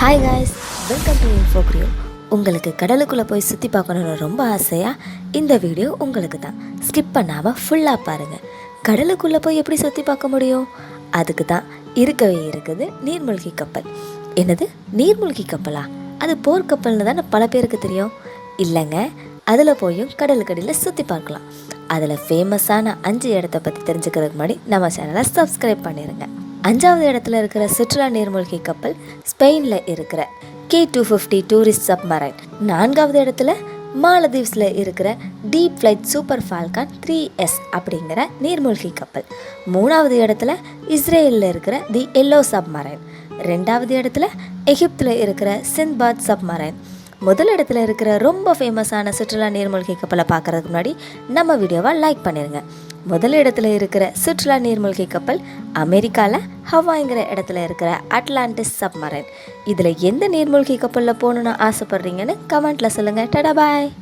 Hi guys welcome to இன்ஃபோக்ரியோ உங்களுக்கு கடலுக்குள்ளே போய் சுற்றி பார்க்கணுன்னு ரொம்ப ஆசையாக இந்த வீடியோ உங்களுக்கு தான். ஸ்கிப் பண்ணாமல் ஃபுல்லாக பாருங்கள் கடலுக்குள்ளே போய் எப்படி சுற்றி பார்க்க முடியும்? அதுக்கு தான் இருக்கவே இருக்குது நீர்மூழ்கி கப்பல். என்னது? நீர்மூழ்கி கப்பலா? அது போர்க்கப்பல்னு தானே பல பேருக்கு தெரியும். இல்லைங்க அதில் போயும் கடலுக்கடியில் சுற்றி பார்க்கலாம். அதில் ஃபேமஸான அஞ்சு இடத்த பற்றி தெரிஞ்சுக்கிறதுக்கு முன்னாடி நம்ம சேனலை சப்ஸ்கிரைப் பண்ணிடுங்க அஞ்சாவது இடத்துல இருக்கிற சுற்றுலா நீர்மூழ்கி கப்பல் ஸ்பெயினில் இருக்கிற K two fifty tourist submarine நான்காவது இடத்துல மாலதீவ்ஸில் இருக்கிற Deep Flight Super Falcon three S அப்படிங்கிற நீர்மூழ்கி கப்பல். மூணாவது இடத்துல இஸ்ரேலில் இருக்கிற தி எல்லோ சப்மரைன் ரெண்டாவது இடத்துல எகிப்தில் இருக்கிற சிந்த்பாத் சப்மரைன் முதல் இடத்துல இருக்கிற ரொம்ப ஃபேமஸான சுற்றுலா நீர்மூழ்கி கப்பலை பார்க்கறதுக்கு முன்னாடி நம்ம வீடியோவை லைக் பண்ணிடுங்க முதல் இடத்துல இருக்கிற சுற்றுலா நீர்மூழ்கி கப்பல் அமெரிக்காவில் ஹவாய்ங்கிற இடத்துல இருக்கிற அட்லாண்டிஸ் சப்மரைன். இதில் எந்த நீர்மூழ்கி கப்பலில் போகணுன்னு ஆசைப்பட்றீங்கன்னு கமெண்ட்டில் சொல்லுங்கள் டடா பாய்.